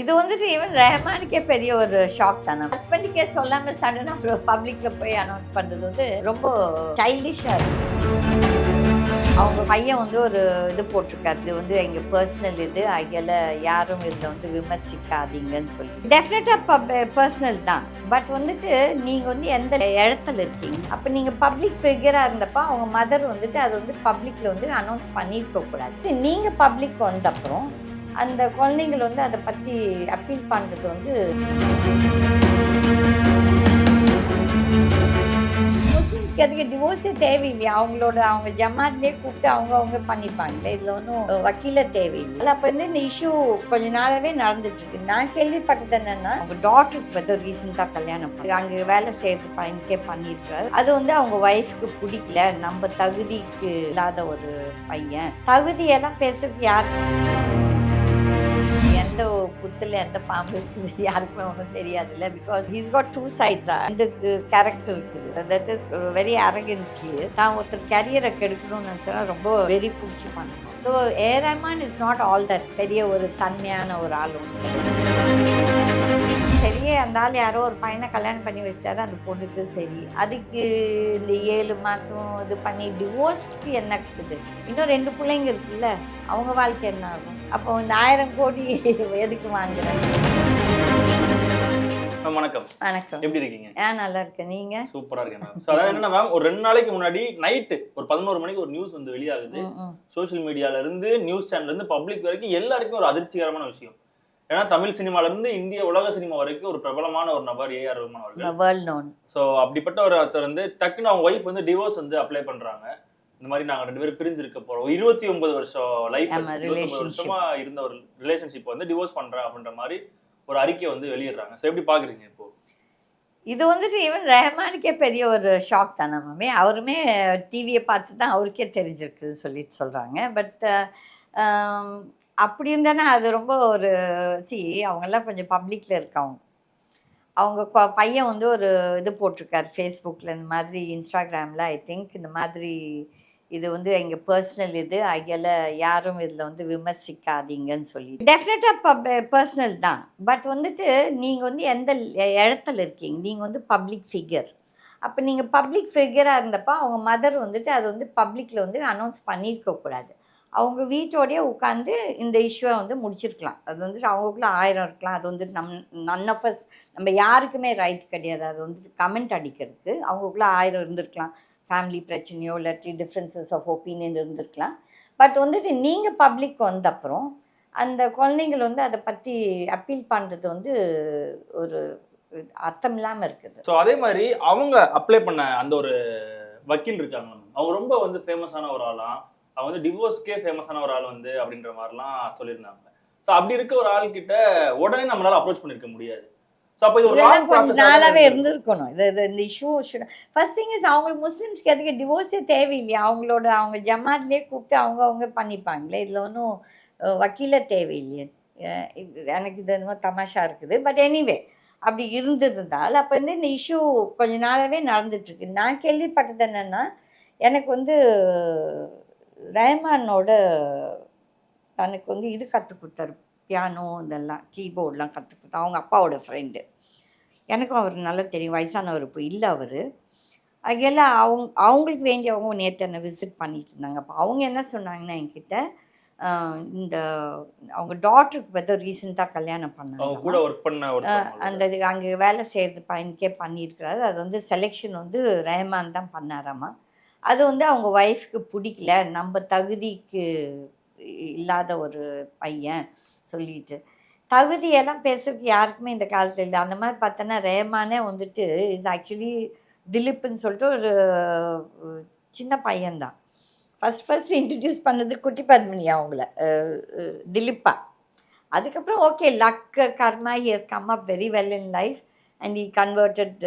இது வந்துட்டு ஈவன் ரஹ்மானுக்கே பெரிய ஒரு ஷாக் தானே. ஹஸ்பண்டுக்கே சொல்லாம சடனா பப்ளிக்ல போய் அனௌன்ஸ் பண்றது வந்து ரொம்ப சைல்டிஷா இருக்கு. அவங்க பையன் வந்து ஒரு இது போட்டிருக்காரு. இது வந்து எங்க பர்சனல் இது. அதில் யாரும் இதில் வந்து விமர்சிக்காதீங்கன்னு சொல்லி. டெஃபினட்டா பர்சனல் தான். பட் வந்துட்டு நீங்க வந்து எந்த இடத்துல இருக்கீங்க? அப்ப நீங்க பப்ளிக் ஃபிகரா இருந்தப்போ அவங்க மதர் வந்துட்டு அது வந்து பப்ளிக்ல வந்து அனௌன்ஸ் பண்ணியிருக்க கூடாது. நீங்க பப்ளிக் வந்தப்புறம் அந்த குழந்தைங்கள் வந்து அதை பற்றி அப்பீல் பண்ணுறது வந்து முஸ்லிம்ஸ்க்கு அதுக்கு டிவோர்ஸே தேவையில்லையா? அவங்களோட அவங்க ஜமாத்லேயே கூப்பிட்டு அவங்க அவங்க பண்ணிப்பாங்களே இதில் ஒன்றும் வக்கீல தேவையில்லை. அப்போ வந்து இந்த இஷ்யூ கொஞ்ச நாளாகவே நடந்துட்டுருக்கு. நான் கேள்விப்பட்டது என்னென்னா அவங்க டாக்டருக்கு வந்து ரீசெண்டாக கல்யாணம் பண்ணி அங்கே வேலை செய்கிறது பையனுக்கே பண்ணியிருக்காரு அது வந்து அவங்க ஒய்ஃப்க்கு பிடிக்கல. நம்ம தகுதிக்கு இல்லாத ஒரு பையன். தகுதியெல்லாம் பேசுறதுக்கு யாருக்கு எந்த புத்துல எந்த பாம்பு இருக்குது யாருக்குமே ஒன்றும் தெரியாதுல்ல? Because he's got two sides ரெண்டு கேரக்டர் இருக்குது. தட் இஸ் வெரி அரகன்ட்லி தான் ஒருத்தர் கரியரை கெடுக்கணும்னு நினச்சா ரொம்ப வெறி பிடிச்சி பண்ணணும். So A Rahman is not all that பெரிய ஒரு தன்மையான ஒரு ஆள் ஒன்று சரியே அந்த ஆள் யாரோ ஒரு பையனை கல்யாணம் பண்ணி வச்சாரு அந்த பொண்ணுக்கு சரி. அதுக்கு இந்த ஏழு மாதம் இது பண்ணி டிவோர்ஸ்க்கு என்ன இருக்குது? இன்னும் ரெண்டு பிள்ளைங்க இருக்குல்ல அவங்க வாழ்க்கை என்ன ஆகும்? அப்போ இந்த ஆயிரம் கோடி எதுக்கு வாங்குறாங்க வணக்கம். வணக்கம். எப்படி இருக்கீங்க? ஏன் நல்லா இருக்கேன். நீங்க? சூப்பரா இருக்கேன் மேம். ஸோ அதாவது என்னன்னா மேம் ஒரு ரெண்டு நாளைக்கு முன்னாடி நைட்டு ஒரு பதினோரு மணிக்கு ஒரு நியூஸ் வந்து வெளியாகுது. சோஷியல் மீடியால இருந்து நியூஸ் சேனல்ல இருந்து பப்ளிக் வரைக்கும் எல்லாருக்குமே ஒரு அதிர்ச்சிகரமான விஷயம். ஏன்னா தமிழ் சினிமால இருந்து இந்திய உலக சினிமா வரைக்கும் ஒரு பிரபலமான ஒரு நபர் ஏஆர் ரஹ்மான் அவர்கள். ஸோ அப்படிப்பட்ட ஒரு ஒருத்தர் வந்து டக்குன்னு அவங்க ஒய்ஃப் வந்து டிவோர்ஸ் வந்து அப்ளை பண்றாங்க. இந்த மாதிரி நாங்க ரெண்டு பேரும் பிரிஞ்சிருக்க போறோம். இருபத்தி ஒன்பது வருஷம் லைஃப். வருஷமா இருந்த ஒரு ரிலேஷன்ஷிப் வந்து டிவோர்ஸ் பண்றேன் அப்படின்ற மாதிரி ஒரு அறிக்கை வந்து வெளியிடுறாங்க. ஸோ எப்படி பாக்குறீங்க இப்போ? இது வந்துட்டு ஈவன் ரஹ்மானுக்கே பெரிய ஒரு ஷாக் தானே மாமி அவருமே டிவியை பார்த்து தான் அவருக்கே தெரிஞ்சிருக்குதுன்னு சொல்லிட்டு சொல்கிறாங்க பட் அப்படி இருந்தானே அது ரொம்ப ஒரு சி அவங்கெல்லாம் கொஞ்சம் பப்ளிக்கில் இருக்கவங்க. அவங்க கொ- பையன் வந்து ஒரு இது போட்டிருக்காரு ஃபேஸ்புக்கில் இந்த மாதிரி இன்ஸ்டாகிராமில் ஐ திங்க் இந்த மாதிரி இது வந்து எங்கள் பர்சனல் இது அதில் யாரும் இதில் வந்து விமர்சிக்காதீங்கன்னு சொல்லி டெஃபினட்டாக பர்சனல் தான். பட் வந்துட்டு நீங்கள் வந்து எந்த இடத்துல இருக்கீங்க? நீங்கள் வந்து பப்ளிக் ஃபிகர் அப்போ நீங்கள் பப்ளிக் ஃபிகராக இருந்தப்போ அவங்க மதர் வந்துட்டு அது வந்து பப்ளிக்கில் வந்து அனௌன்ஸ் பண்ணியிருக்கக்கூடாது அவங்க வீட்டோடயே உட்காந்து இந்த இஷ்யூவை வந்து முடிச்சிருக்கலாம். அது வந்துட்டு அவங்களுக்குள்ள ஆயிரம் இருக்கலாம். அது வந்துட்டு நம் நன் ஆஃப் அஸ் நம்ம யாருக்குமே ரைட் கிடையாது. அது வந்துட்டு கமெண்ட் அடிக்கிறதுக்கு அவங்களுக்குள்ள ஆயிரம் இருந்திருக்கலாம். ஃபேமிலி பிரச்சனையோ இல்லாட்டி டிஃப்ரென்சஸ் ஆஃப் ஒப்பீனியன் இருந்திருக்கலாம். பட் வந்துட்டு நீங்கள் பப்ளிக் வந்த அப்புறம் அந்த குழந்தைங்கள் வந்து அதை பற்றி அப்பீல் பண்ணுறது வந்து ஒரு அர்த்தம் இல்லாமல் இருக்குது. ஸோ அதே மாதிரி அவங்க அப்ளை பண்ண அந்த ஒரு வக்கீல் இருக்காங்க. அவங்க ரொம்ப வந்து ஃபேமஸான ஒரு ஆளாம் அவங்க வந்து டிவோர்ஸ்க்கே ஃபேமஸான ஒரு ஆள் வந்து அப்படின்ற மாதிரிலாம் சொல்லியிருந்தாங்க. ஸோ அப்படி இருக்க ஒரு ஆள் கிட்ட உடனே நம்மளால அப்ரோச் பண்ணிருக்க முடியாது. ஸோ அப்போ இது ஒரு. இருந்திருக்கணும். இது இது இந்த இஷ்யூ ஃபர்ஸ்ட் திங் இஸ் அவங்களுக்கு முஸ்லிம்ஸ்க்கு எதுக்கு டிவோர்ஸே தேவையில்லையா? அவங்களோட அவங்க ஜமாத்லேயே கூப்பிட்டு அவங்க அவங்க பண்ணிப்பாங்களே? இதில் ஒன்றும் வக்கீல தேவையில்லையே. இது எனக்கு இது என்னமோ தமாஷா இருக்குது. பட் எனிவே அப்படி இருந்திருந்தால் அப்போ வந்து இந்த இஷ்யூ கொஞ்ச நாளாவே நடந்துட்டு இருக்கு. நான் கேள்விப்பட்டது என்னன்னா எனக்கு வந்து ரஹ்மானோட தனக்கு வந்து இது கற்றுக் கொடுத்தாரு. பியானோ இதெல்லாம் கீபோர்ட்லாம் கற்றுக் கொடுத்தா அவங்க அப்பாவோட ஃப்ரெண்டு எனக்கும் அவர் நல்லா தெரியும். வயசானவர் இப்போ இல்லை அவர். அதெல்லாம் அவங்க அவங்களுக்கு வேண்டியவங்க நேற்று என்ன விசிட் பண்ணிட்டு இருந்தாங்க. அப்போ அவங்க என்ன சொன்னாங்கன்னா என்கிட்ட இந்த அவங்க டாக்டருக்கு வந்து ரீசெண்டாக கல்யாணம் அவங்க கூட பண்ணாங்க ஒர்க் பண்ண அந்த இது அங்கே வேலை செய்கிறது பையனுக்கே பண்ணியிருக்கிறாரு. அது வந்து செலெக்ஷன் வந்து ரஹ்மான் தான் பண்ணாராமா? அது வந்து அவங்க ஒய்ஃப்க்கு பிடிக்கல. நம்ம தகுதிக்கு இல்லாத ஒரு பையன் சொல்லிட்டு. தகுதியெல்லாம் பேசுறதுக்கு யாருக்குமே இந்த காலத்தில் இல்லை. அந்த மாதிரி பார்த்தோன்னா ரேமானே வந்துட்டு இஸ் ஆக்சுவலி திலீப்னு சொல்லிட்டு ஒரு சின்ன பையன்தான். ஃபர்ஸ்ட் ஃபர்ஸ்ட் இன்ட்ரடியூஸ் பண்ணது குட்டி பத்மினி அவங்கள. திலீப்பா. அதுக்கப்புறம் okay luck karma has come up very well in life and he converted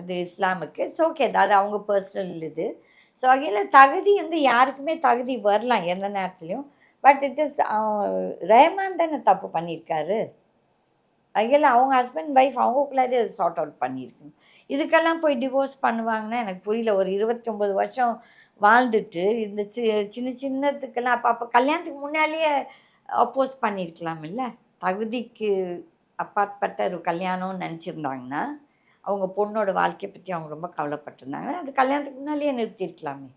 இது இஸ்லாமுக்கு. இட்ஸ் ஓகே அது அவங்க பர்சனல் இது. ஸோ வகையில் தகுதி வந்து யாருக்குமே தகுதி வரலாம் எந்த நேரத்துலையும். பட் இட் இஸ் ரஹ்மான் தானே தப்பு பண்ணியிருக்காரு. வகையில் அவங்க ஹஸ்பண்ட் ஒய்ஃப் அவங்களுக்குள்ளாரே சார்ட் அவுட் பண்ணியிருக்கணும். இதுக்கெல்லாம் போய் டிவோர்ஸ் பண்ணுவாங்கன்னா எனக்கு புரியல ஒரு இருபத்தொம்பது வருஷம் வாழ்ந்துட்டு இந்த சி சின்ன சின்னத்துக்கெல்லாம் அப்போ அப்போ கல்யாணத்துக்கு முன்னாலேயே அப்போஸ் பண்ணியிருக்கலாம் இல்லை தகுதிக்கு அப்பாற்பட்ட ஒரு கல்யாணம்னு நினச்சிருந்தாங்கன்னா. அவங்க பொண்ணோட வாழ்க்கையை பற்றி அவங்க ரொம்ப கவலைப்பட்டிருந்தாங்க. அது கல்யாணத்துக்கு முன்னாலேயே நிறுத்தியிருக்கலாமே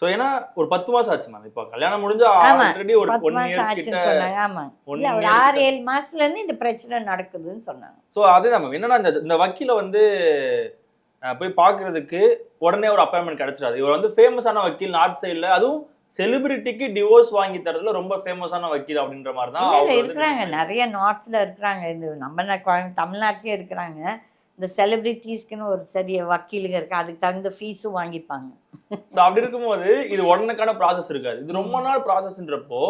சோ ஏன்னா ஒரு பத்து மாசம் ஆச்சு மேம் இப்போ கல்யாணம் முடிஞ்சு. ஆல்ரெடி ஒரு பத்து மாதம் ஆச்சுன்னு சொன்னாங்க. ஆமாம் இல்லை ஒரு ஆறு ஏழு மாதத்துலேருந்து இந்த பிரச்சனை நடக்குதுன்னு சொன்னாங்க. ஸோ அதுதான் மேம் என்னன்னா இந்த இந்த வக்கீலை வந்து போய் பார்க்கறதுக்கு உடனே ஒரு அப்பாயின்மெண்ட் கிடைச்சிடாது. இவர் வந்து ஃபேமஸான வக்கீல் நார்த் சைடில் அதுவும் செலிபிரிட்டிக்கு டிவோர்ஸ் வாங்கி தரதுல ரொம்ப ஃபேமஸான வக்கீல் அப்படின்ற மாதிரி தான் இருக்கிறாங்க. நிறைய நார்த்தில் இருக்கிறாங்க. இந்த நம்ம தமிழ்நாட்டிலே இருக்கிறாங்க. இந்த செலிபிரிட்டிஸ்க்குன்னு ஒரு சரிய வக்கீலுங்க இருக்கு. அதுக்கு தகுந்த ஃபீஸும் வாங்கிப்பாங்க. ஸோ அப்படி இருக்கும்போது இது உடனுக்கான ப்ராசஸ் இருக்காது. இது ரொம்ப நாள் ப்ராசஸ்ன்றப்போ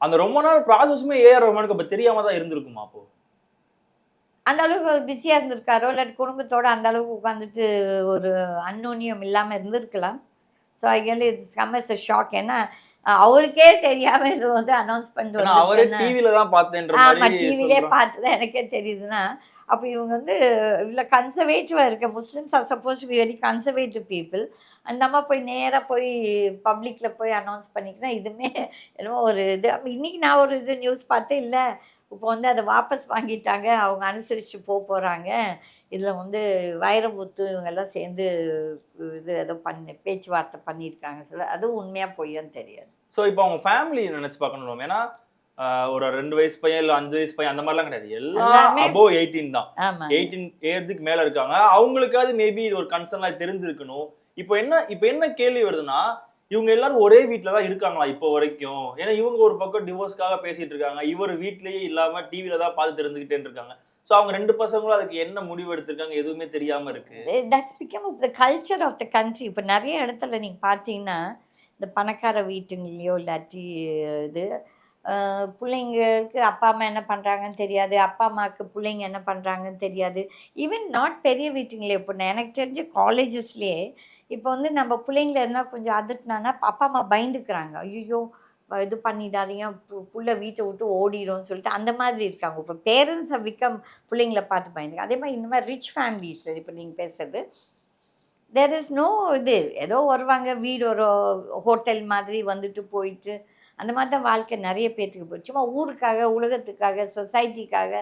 அந்த ரொம்ப நாள் ப்ராசஸுமே ஏஆர் ரஹ்மானுக்கு அப்போ தெரியாம தான் இருந்திருக்குமா அப்போ? அந்த அளவுக்கு பிஸியாக இருந்திருக்காரோ இல்லாட்டி குடும்பத்தோட அந்த அளவுக்கு உட்காந்துட்டு ஒரு அன்னோன்யம் இல்லாமல் இருந்திருக்கலாம். ஸோ ஐ கேள் இட்ஸ் கம் எஸ் ஷாக் ஏன்னா அவருக்கே தெரியாம இது வந்து அனௌன்ஸ் பண்ணிட்டு அவரே டிவில தான் பார்த்தேன்ற ஆமா டிவிலே சொல்றாங்க. பார்த்து தான் எனக்கே தெரியுதுன்னா அப்போ இவங்க வந்து இவ்வளோ கன்சர்வேட்டிவாக இருக்க Muslims are suppose be very conservative people அந்த அம்மா போய் நேராக போய் பப்ளிக்கில் போய் அனௌன்ஸ் பண்ணிக்கினா இதுவுமே என்னமோ ஒரு இது. அப்ப இன்னைக்கு நான் ஒரு இது நியூஸ் பார்த்தேன் இல்லை. இப்போ வந்து அதை வாபஸ் வாங்கிட்டாங்க அவங்க அனுசரித்து போக போகிறாங்க இதில் வந்து வைரமுத்து இவங்கெல்லாம் சேர்ந்து இது ஏதோ பண்ணி பேச்சுவார்த்தை பண்ணியிருக்காங்க சொல்ல அதுவும் உண்மையாக பொய்யான்னு தெரியாது. ஸோ இப்போ அவங்க ஃபேமிலி நினைச்சு பார்க்கணும் ஏன்னா ஒரு ரெண்டு வயசு பையன் இல்லை அஞ்சு வயசு பையன் அந்த மாதிரிலாம் கிடையாது. எல்லாம் அபோவ் எயிட்டீன் தான். எயிட்டீன் ஏஜுக்கு மேல இருக்காங்க. அவங்களுக்காவது மேபி இது ஒரு கன்சர்ன்லாம் தெரிஞ்சிருக்கணும். இப்போ என்ன இப்போ என்ன கேள்வி வருதுன்னா இவங்க எல்லாரும் ஒரே வீட்டில தான் இருக்காங்களா இப்போ வரைக்கும்? ஏன்னா இவங்க ஒரு பக்கம் டிவோர்ஸ்க்காக பேசிட்டு இருக்காங்க. இவர் வீட்லயே இல்லாம டிவில தான் பார்த்து தெரிஞ்சுக்கிட்டே இருக்காங்க. ஸோ அவங்க ரெண்டு பசங்களும் அதுக்கு என்ன முடிவு எடுத்திருக்காங்க எதுவுமே தெரியாம இருக்கு. That's become the culture of the country இப்போ நிறைய இடத்துல நீங்கள் பார்த்தீங்கன்னா இந்த பணக்கார வீட்டுங்களையோ இல்லாட்டி இது பிள்ளைங்களுக்கு அப்பா அம்மா என்ன பண்ணுறாங்கன்னு தெரியாது. அப்பா அம்மாவுக்கு பிள்ளைங்க என்ன பண்ணுறாங்கன்னு தெரியாது. ஈவன் நாட் பெரிய வீட்டுங்களே இப்போ நான் எனக்கு தெரிஞ்ச காலேஜஸ்லேயே இப்போ வந்து நம்ம பிள்ளைங்கள என்ன கொஞ்சம் அதட்டினான்னா அப்பா அம்மா பயந்துக்கிறாங்க. ஐயோ இது பண்ணிடாதீங்க பு- புள்ள வீட்டை விட்டு ஓடிடும்னு சொல்லிட்டு அந்த மாதிரி இருக்காங்க. இப்போ பேரண்ட்ஸை விக்கம் பிள்ளைங்கள பார்த்து பயந்துக்க அதே மாதிரி இந்த மாதிரி ரிச் ஃபேமிலிஸ் இப்போ நீங்கள் பேசுறது தேர் இஸ் நோ இது. ஏதோ வருவாங்க வீடு ஒரு ஹோட்டல் மாதிரி வந்துட்டு போயிட்டு அந்த மாதிரி தான் வாழ்க்கை நிறைய பேர்த்துக்கு போய் சும்மா ஊருக்காக உலகத்துக்காக சொசைட்டிக்காக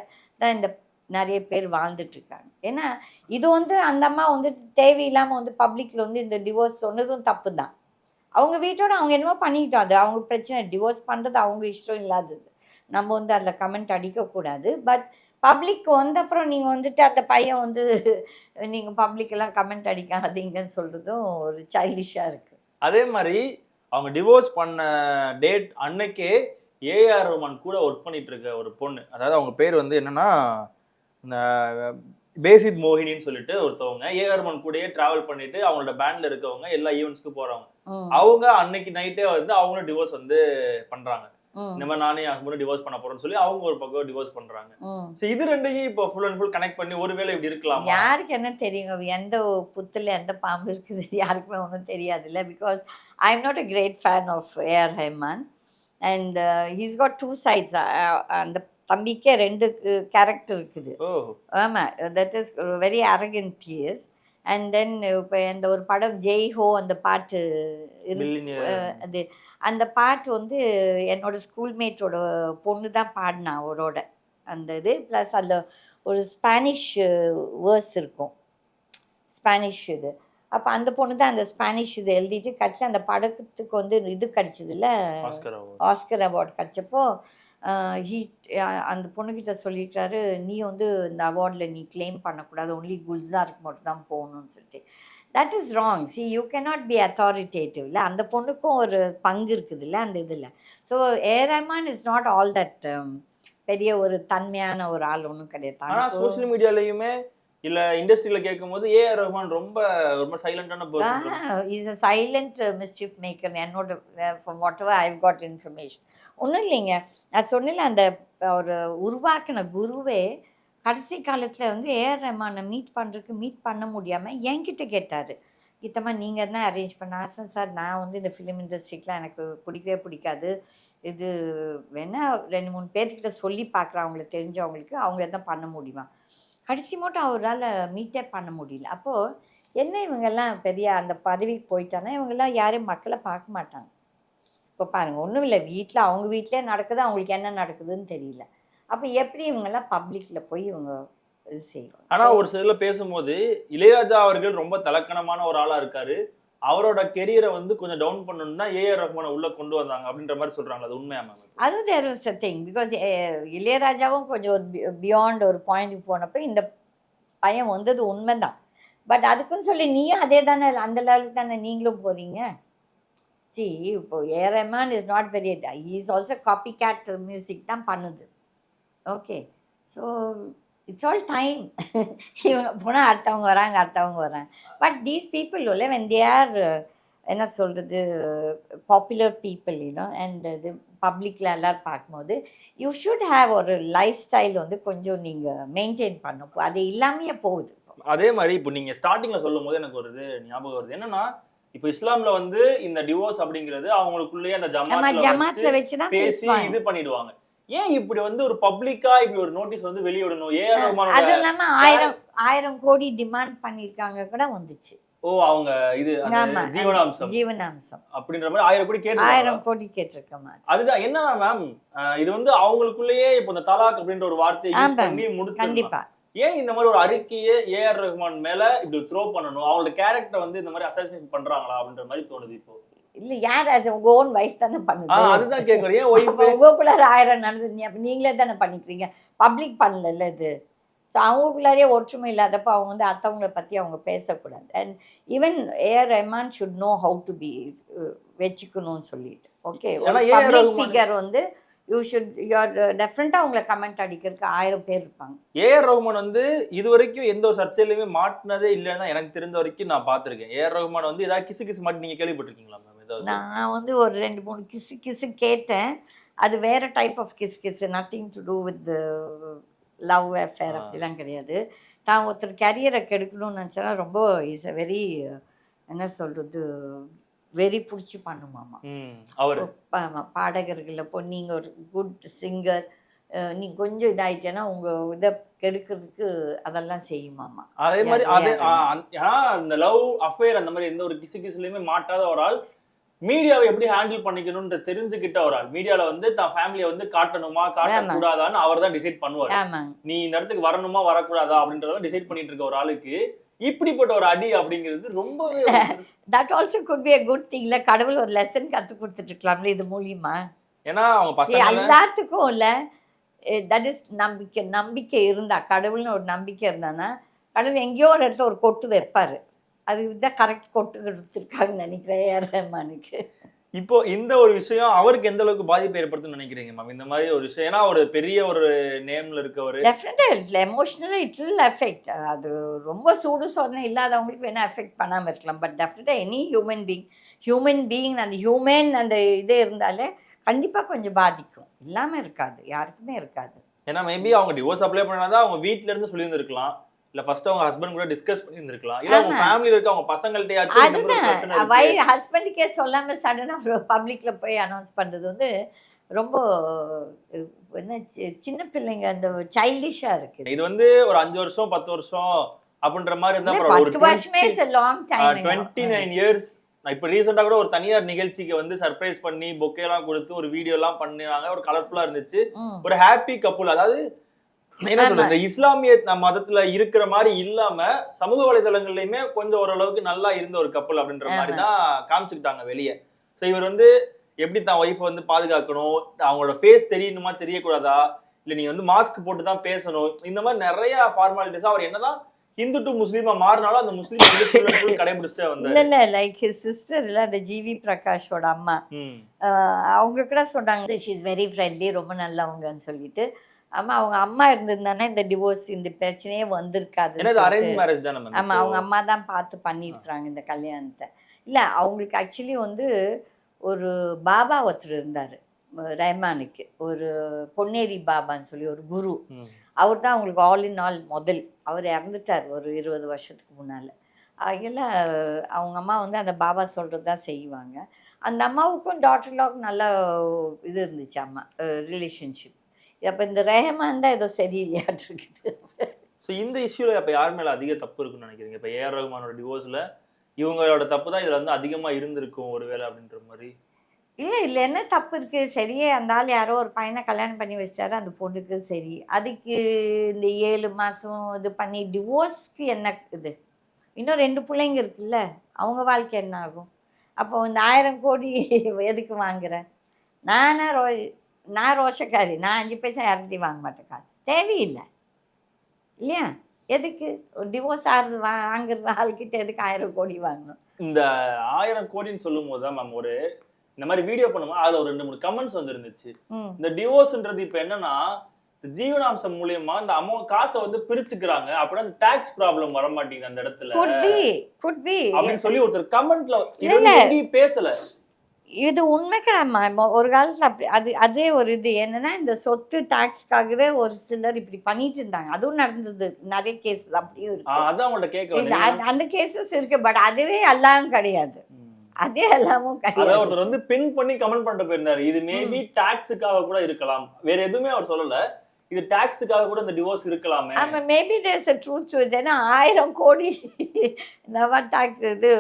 தான் இந்த நிறைய பேர் வாழ்ந்துட்டுருக்காங்க ஏன்னா இது வந்து அந்த அம்மா வந்து தேவையில்லாமல் வந்து பப்ளிக்கில் வந்து இந்த டிவோர்ஸ் சொன்னதும் தப்பு தான். அவங்க வீட்டோட அவங்க என்னமோ பண்ணிக்கிட்டோம். அது அவங்க பிரச்சனை. டிவோர்ஸ் பண்ணுறது அவங்க இஷ்டம் இல்லாதது. நம்ம வந்து அதில் கமெண்ட் அடிக்கக்கூடாது. பட் பப்ளிக் வந்த அப்புறம் நீங்கள் வந்துட்டு அந்த பையன் வந்து நீங்கள் பப்ளிக்கெல்லாம் கமெண்ட் அடிக்காதீங்கன்னு சொல்கிறதும் ஒரு சைல்டிஷாக இருக்குது அதே மாதிரி அவங்க டிவோர்ஸ் பண்ண டேட் அன்னைக்கே ஏஆர் ரோமன் கூட ஒர்க் பண்ணிட்டு இருக்க ஒரு பொண்ணு. அதாவது அவங்க பேர் வந்து என்னன்னா பேசிட் மோகினின்னு சொல்லிட்டு ஒருத்தவங்க. ஏஆர் ரோமன் கூடயே டிராவல் பண்ணிட்டு அவங்களோட பேண்ட்ல இருக்கவங்க எல்லா ஈவெண்ட்ஸ்க்கு போறவங்க. அவங்க அன்னைக்கு நைட்டே வந்து அவங்களும் டிவோர்ஸ் வந்து பண்றாங்க. இந்த மாதிரி நானே என் ஹஸ்பண்ட் டிவோர்ஸ் பண்ண போறேன்னு சொல்லி அவங்க ஒரு பக்கம் டிவோர்ஸ் பண்றாங்க. ஸோ இது ரெண்டையும் இப்போ ஃபுல் அண்ட் ஃபுல் கனெக்ட் பண்ணி ஒருவேளை இப்படி இருக்கலாம்? யாருக்கு என்ன தெரியுங்க? எந்த புத்துல எந்த பாம்பு இருக்குது யாருக்குமே ஒன்றும் தெரியாதுல்ல? Because I am not a great fan of AR Rahman and he's got two sides அந்த தம்பிக்கே ரெண்டு கேரக்டர் இருக்குது. ஓ ஆமாம் that is very arrogant years and then இப்போ அந்த ஒரு படம் ஜெய் ஹோ அந்த பாட்டு அது. அந்த பாட்டு வந்து என்னோட ஸ்கூல்மேட்டோட பொண்ணு தான் பாடினா அவரோட அந்த இது. ப்ளஸ் அந்த ஒரு ஸ்பானிஷ் வேர்ஸ் இருக்கும். ஸ்பானிஷ் இது. அப்போ அந்த பொண்ணு தான் அந்த ஸ்பானிஷ் இது எழுதிட்டு கடிச்சு அந்த படத்துக்கு வந்து இது கிடச்சதில்ல. ஆஸ்கர் அவார்ட் கிடச்சப்போ ஹீ அந்த பொண்ணுக்கிட்ட சொல்லியிருக்காரு நீ வந்து இந்த அவார்டில் நீ கிளைம் பண்ணக்கூடாது ஒன்லி குல்சாருக்கு மட்டும் தான் போகணும்னு சொல்லிட்டு. That is wrong see you cannot be authoritative இல்லை அந்த பொண்ணுக்கும் ஒரு பங்கு இருக்குதுல்ல அந்த இதில். So A Rahman is not all that பெரிய ஒரு தன்மையான ஒரு ஆள் ஒன்றும் கிடையாது. சோஷியல் மீடியாலயுமே இல்ல இண்டஸ்ட்ரியில கேட்கும்போது ஏஆர் ரஹ்மான் ரொம்ப ரொம்ப சைலண்டான person is a silent mischief maker என்னோட from whatever I've got information ஒன்றும் இல்லைங்க. நான் சொன்னல அந்த ஒரு உருவாக்கின குருவே கடைசி காலத்தில் வந்து ஏஆர் ரஹ்மானை மீட் பண்ணுறதுக்கு மீட் பண்ண முடியாமல் என்கிட்ட கேட்டார். கீதம்மா நீங்கள் தான் அரேஞ்ச் பண்ண? ஆசை சார் நான் வந்து இந்த ஃபிலிம் இண்டஸ்ட்ரிக்கெலாம் எனக்கு பிடிக்கவே பிடிக்காது. இது வேணா ரெண்டு மூணு பேர்த்துக்கிட்ட சொல்லி பார்க்குறேன். அவங்களுக்கு தெரிஞ்சவங்களுக்கு. அவங்க தான் பண்ண முடியுமா? கடைசி மட்டும் அவரால் மீட்டே பண்ண முடியல. அப்போது என்ன இவங்கெல்லாம் பெரிய அந்த பதவிக்கு போயிட்டானா இவங்கெல்லாம் யாரையும் மக்களை பார்க்க மாட்டாங்க. இப்போ பாருங்கள் ஒன்றும் இல்லை. வீட்டில் அவங்க வீட்டிலே நடக்குது அவங்களுக்கு என்ன நடக்குதுன்னு தெரியல. அப்போ எப்படி இவங்கெல்லாம் பப்ளிக்கில் போய் இவங்க இது செய்வாங்க? ஆனால் ஒரு சில பேசும்போது இளையராஜா அவர்கள் ரொம்ப தலக்கணமான ஒரு ஆளாக இருக்காரு. அவரோட கெரியரை வந்து கொஞ்சம் டவுன் பண்ணணும் தான் ஏஆர் ரஹ்மானை உள்ள கொண்டு வந்தாங்க அப்படின்ற மாதிரி சொல்றாங்க அது உண்மையா மேம் அது there was a thing because இளையராஜாவும் கொஞ்சம் ஒரு பியாண்ட் ஒரு பாயிண்ட்டுக்கு போனப்போ இந்த பயம் வந்தது உண்மைதான். பட் அதுக்குன்னு சொல்லி நீயும் அதே தானே அந்த லெவலுக்கு தானே நீங்களும் போகிறீங்க சி இப்போ AR Rahman is not very is also copy cat music தான் பண்ணுது. Okay so it's all time இவங்க போனால் அடுத்தவங்க வராங்க அடுத்தவங்க வராங்க. பட் தீஸ் பீப்புள் உள்ள வென் தே ஆர் என்ன சொல்கிறது பாப்புலர் பீப்புள் யூனோ அண்ட் இது பப்ளிக்கில் எல்லோரும் பார்க்கும்போது யூ ஷுட் ஹேவ் ஒரு லைஃப் ஸ்டைல் வந்து கொஞ்சம் நீங்கள் மெயின்டைன் பண்ணும் அது இல்லாமையே போகுது அதே மாதிரி இப்போ நீங்க ஸ்டார்டிங்ல சொல்லும் போது எனக்கு ஒரு இது ஞாபகம் வருது. என்னன்னா இப்போ இஸ்லாம்ல வந்து இந்த டிவோர்ஸ் அப்படிங்கிறது அவங்களுக்குள்ளேயே அந்த ஜமாத்ல வச்சு பேசி இது பண்ணிடுவாங்க. ஏன் இப்படி வந்து ஒரு பப்ளிக்கா இப்படி ஒரு நோட்டீஸ் வந்து வெளியிடணும்? ரஹ்மானோட அதுவும் இல்லாமல் ஆயிரம் ஆயிரம் கோடி டிமாண்ட் பண்ணியிருக்காங்க கூட வந்துச்சு. ஓ அவங்க இது. ஜீவனாம்சம். ஜீவனாம்சம். அப்படின்ற மாதிரி ஆயிரம் கோடி கேட்டு ஆயிரம் கோடி கேட்டிருக்க மாதிரி. அதுதான் என்னன்னா மேம் இது வந்து அவங்களுக்குள்ளேயே இப்போ இந்த தலாக் அப்படின்ற ஒரு வார்த்தையை. பண்ணி முடிச்சு கண்டிப்பா. ஏன் இந்த மாதிரி ஒரு அறிக்கையை ஏஆர் ரஹ்மான் மேல இப்படி த்ரோ பண்ணணும்? அவங்களோட கேரக்டர் வந்து இந்த மாதிரி அசாசினேட் பண்றாங்களா அப்படின்ற மாதிரி தோணுது இப்போ. இல்ல யார் அது? உங்க ஓன் வைஃப் தானே பண்ணுது. அதுதான் கேட்கறேன் ஏன் உங்களுக்குள்ளார ஆயிரம் நடந்தது. அப்ப நீங்களே தானே பண்ணிக்கிறீங்க. பப்ளிக் பண்ணல இது. ஸோ அவங்களுக்குள்ளாரே ஒற்றுமை இல்லாதப்ப அவங்க வந்து அடுத்தவங்கள பற்றி அவங்க பேசக்கூடாது. And even AR Rahman should know how to be வச்சுக்கணும்னு சொல்லிட்டு. ஓகே. பப்ளிக் ஃபிகர் வந்து யூ ஷுட் யூஆர் டெஃபரெண்ட்டாக அவங்கள கமெண்ட் அடிக்கிறதுக்கு ஆயிரம் பேர் இருப்பாங்க. ஏஆர் ரஹ்மான் வந்து இது வரைக்கும் எந்த ஒரு சர்ச்சையிலுமே மாட்டினதே இல்லைன்னா எனக்கு தெரிந்த வரைக்கும் நான் பார்த்திருக்கேன். ஏஆர் ரஹ்மான் வந்து ஏதாவது கிசு கிசு மாட்டி நீங்க கேள்விப்பட்டிருக்கீங்களா நான் வந்து ஒரு ரெண்டு மூணு கிசு கிசு கேட்டேன். அது வேற type of kiss kiss nothing to do with love affair. அப்படிலாம் கிடையாது. தான் ஒருத்தர் கரியரை கெடுக்கணும்னு நினச்சா ரொம்ப இஸ் அ வெரி என்ன சொல்கிறது வெறி பிடிச்சி பண்ணுமாமா அவரு. ஆமா, பாடகர்கள். இப்போ நீங்கள் ஒரு குட் சிங்கர் நீங்கள் கொஞ்சம் இதாயிட்டேன்னா உங்கள் இதை கெடுக்கிறதுக்கு அதெல்லாம் செய்யுமாமா அதே மாதிரி அந்த லவ் அஃபேர் அந்த மாதிரி எந்த ஒரு கிசு கிசுலயுமே மாட்டாத ஒரு ஆள். மீடியாவை எப்படி ஹேண்டில் பண்ணிக்கணும்ன்ற தெரிஞ்சுக்கிட்ட ஒரு ஆள். மீடியால வந்து தான் ஃபேமிலியை வந்து காட்டணுமா காட்டக்கூடாதான்னு அவர் தான் டிசைட் பண்ணுவார். நீ இந்த இடத்துக்கு வரணுமா வரக்கூடாதா அப்படின்றத டிசைட் பண்ணிட்டு இருக்க ஒரு ஆளுக்கு இப்படிப்பட்ட ஒரு அடி அப்படிங்கிறது ரொம்பவே ஒரு- that also good be a good திங்ல கடவுள் ஒரு லெசன் கற்றுக் கொடுத்துட்ருக்கலாம்ல இது மூலியமா? ஏன்னா அவங்க பசங்க எல்லாத்துக்கும் இல்லை. தட் இஸ் நம்பிக்கை நம்பிக்கை இருந்தா கடவுள்னு ஒரு நம்பிக்கை இருந்தானா கடவுள் எங்கேயோ ஒரு இடத்துல ஒரு கொட்டு வைப்பாரு. அதுக்கு தான் கரெக்ட் கொட்டு கொடுத்துருக்காங்கன்னு நினைக்கிறேன் ஏஆர் ரஹ்மானுக்கு. இப்போ இந்த ஒரு விஷயம் அவருக்கு எந்த அளவுக்கு பாதிப்பு ஏற்படுத்துன்னு நினைக்கிறீங்க மேம் இந்த மாதிரி ஒரு விஷயம். ஏன்னா ஒரு பெரிய ஒரு நேம்ல இருக்கவர். டெஃபினட்டாக இட்ஸ் எமோஷ்னலாக இட் வில் எஃபெக்ட் அது ரொம்ப சூடு சோதனை இல்லாதவங்களுக்கு வேணால் எஃபெக்ட் பண்ணாமல் இருக்கலாம். பட் டெஃபினட்டாக any human being human being அந்த ஹியூமன் அந்த இது இருந்தாலே கண்டிப்பாக கொஞ்சம் பாதிக்கும். இல்லாமல் இருக்காது. யாருக்குமே இருக்காது. ஏன்னா மேபி அவங்க டிவோர்ஸ் அப்ளை பண்ணாதான் அவங்க வீட்ல இருந்து சொல்லியிருந்திருக்கலாம். இல்ல ஃபர்ஸ்ட் அவங்க ஹஸ்பண்ட் கூட டிஸ்கஸ் பண்ணியிருந்திருக்கலாம். இல்ல அவங்க. ஃபேமிலில இருக்க அவங்க பசங்கள்ட்டயாச்சும் அதுதான். இருக்கு. வை ஹஸ்பண்டுக்கே சொல்லாமல் சடனாக பப்ளிக்கில் போய் அனௌன்ஸ் பண்ணுறது வந்து ரொம்ப என்ன சின்ன பிள்ளைங்க அந்த சைல்டிஷாக இருக்குது. இது வந்து ஒரு அஞ்சு வருஷம் பத்து வருஷம் அப்படின்ற மாதிரி இருந்தா. ஒரு பத்து வருஷமே is long time twenty nine years இப்போ ரீசெண்டாக கூட ஒரு தனியார் நிகழ்ச்சிக்கு வந்து சர்ப்ரைஸ் பண்ணி எல்லாம் கொடுத்து ஒரு வீடியோ எல்லாம் பண்ணினாங்க. ஒரு கலர்ஃபுல்லா இருந்துச்சு. ஒரு ஹாப்பி கப்புள் அதாவது என்ன. சொல்றது இந்த இஸ்லாமிய மதத்துல இருக்கிற மாதிரி இல்லாம சமூக வலைதளங்கள்லயுமே கொஞ்சம் ஓரளவுக்கு நல்லா இருந்த ஒரு கப்பல் அப்படின்ற மாதிரி தான் காமிச்சுக்கிட்டாங்க வெளியே. ஸோ இவர் வந்து எப்படி தான் ஒய்ஃப் வந்து பாதுகாக்கணும்? அவங்களோட ஃபேஸ் தெரியணுமா தெரியக்கூடாதா? இல்ல நீ வந்து மாஸ்க் போட்டு தான் பேசணும்? இந்த மாதிரி நிறைய ஃபார்மாலிட்டிஸ் அவர் என்னதான் ஹிந்து டு முஸ்லீமா மாறினாலும் அந்த முஸ்லீம் வந்து full கடைபிடிச்சிட்டே இல்ல லைக் ஹிஸ் சிஸ்டர் இல்ல அந்த ஜிவி பிரகாஷோட அம்மா. அவங்க கூட சொன்னாங்க ஷீ இஸ் வெரி ஃப்ரெண்ட்லி ரொம்ப நல்லவங்கன்னு சொல்லிட்டு. ஆமா அவங்க அம்மா இருந்திருந்தானே இந்த டிவோர்ஸ் இந்த பிரச்சனையே வந்திருக்காது? ஆமா அவங்க அம்மா தான் பார்த்து பண்ணியிருக்கிறாங்க இந்த கல்யாணத்தை. இல்ல அவங்களுக்கு ஆக்சுவலி வந்து ஒரு பாபா ஒருத்தர் இருந்தாரு ரஹ்மானுக்கு. ஒரு பொன்னேரி பாபான்னு சொல்லி ஒரு குரு. அவர் தான் அவங்களுக்கு ஆல் இன் ஆல் முதல். அவர் இறந்துட்டார் ஒரு இருபது வருஷத்துக்கு முன்னால். அதில் அவங்க அம்மா வந்து அந்த பாபா சொல்கிறது தான் செய்வாங்க. அந்த அம்மாவுக்கும் டாக்டர் லாவுக்கும் நல்ல இது இருந்துச்சு அம்மா ரிலேஷன்ஷிப் அப்போ இந்த ரஹமான் தான் ஏதோ சரியில்லையாட்டு இருக்குது. ஸோ இந்த இஷ்யூல அப்ப யார் மேல அதிக தப்பு இருக்குன்னு நினைக்கிறீங்க? இப்ப ஏஆர் ரஹ்மானோட டிவோர்ஸ்ல இவங்களோட தப்பு தான் இதுல வந்து அதிகமா இருந்திருக்கும் ஒருவேளை அப்படின்ற மாதிரி. இல்லை இல்லை. என்ன தப்பு இருக்குது சரியே அந்த ஆள் யாரோ ஒரு பையனை கல்யாணம் பண்ணி வச்சாரு அந்த பொண்ணுக்கு சரி. அதுக்கு இந்த ஏழு மாதம் இது பண்ணி டிவோர்ஸ்க்கு என்ன இது? இன்னும் ரெண்டு பிள்ளைங்க இருக்குல்ல அவங்க வாழ்க்கை என்ன ஆகும்? அப்போ இந்த ஆயிரம் கோடி எதுக்கு வாங்குறேன் நானா ரோ நான் ரோஷக்காரி. நான் அஞ்சு பைசா யார்கிட்டையும் வாங்க மாட்டேன் காசு. தேவையில்லை. இல்லையா? எதுக்கு? ஒரு டிவோர்ஸ் ஆகுறது வா வாங்குறது ஆள்கிட்ட எதுக்கு ஆயிரம் கோடி வாங்கணும்? இந்த ஆயிரம் கோடின்னு சொல்லும் போது தான் மேம் ஒரு இந்த மாதிரி வீடியோ பண்ணும்போது அதுல ஒரு ரெண்டு மூணு கமெண்ட்ஸ் வந்துருந்துச்சு. இந்த டிவோர்ஸ்ன்றது இப்ப என்னன்னா ஜீவனாம்சம் மூலியமா இந்த அமௌண்ட் காசை வந்து பிரிச்சுக்கிறாங்க. அப்படின்னா அந்த டாக்ஸ் ப்ராப்ளம் வர மாட்டேங்குது அந்த இடத்துல. குட் பி குட் பி அப்படின்னு சொல்லி ஒருத்தர் கமெண்ட்ல பேசல. இது உண்மைக்கிழமை ஒரு காலத்தில் அப்படி அது அதே ஒரு இது என்னன்னா இந்த சொத்து டாக்ஸ்க்காகவே ஒரு சிலர் இப்படி பண்ணிட்டு இருந்தாங்க. அதுவும் நடந்தது. நிறைய கேசஸ் அப்படியும் இருக்கு. அந்த- கேசஸ் இருக்கு பட் அதுவே எல்லாம் கிடையாது. அதே எல்லாமும் கிடையாது. ஒருத்தர் வந்து பின் பண்ணி கமெண்ட் பண்ணிட்டு போயிருந்தாரு. இது மேபி டாக்ஸுக்காக கூட இருக்கலாம். வேற எதுவுமே அவர் சொல்லல. இது டாக்ஸுக்காக கூட இந்த டிவோர்ஸ் இருக்கலாமே. ஆமா maybe there's a truth to ஏன்னா ஆயிரம் கோடி நவா டாக்ஸ் இது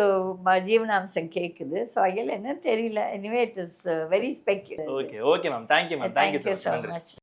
ஜீவனாம்சம் கேட்குது ஸோ அதில் என்ன தெரியல. Anyway it is very ஸ்பெக்யூ okay okay ma'am thank you ma'am thank you so much